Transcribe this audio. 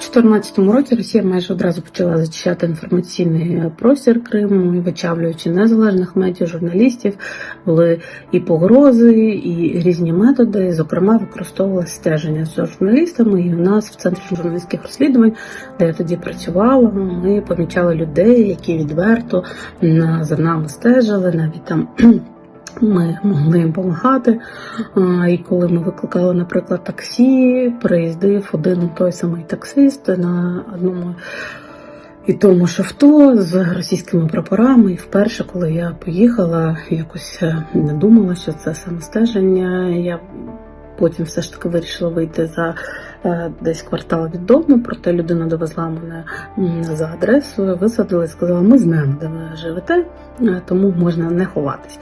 2014 році Росія майже одразу почала зачищати інформаційний простір Криму, вичавлюючи незалежних медіа, журналістів, були і погрози, і різні методи. Зокрема, використовувалося стеження за журналістами. І у нас в центрі журналістських розслідувань, де я тоді працювала, ми помічали людей, які відверто за нами стежили, навіть там. Ми могли їм допомагати. І коли ми викликали, наприклад, таксі, приїздив один той самий таксист на одному і тому ж авто з російськими прапорами. І вперше, коли я поїхала, якось е, не думала, що це самостеження. Я потім все ж таки вирішила вийти за е, десь квартал від дому, проте людина довезла мене за адресою, висадила і сказала, ми знаємо, де ви живете, е, тому можна не ховатись.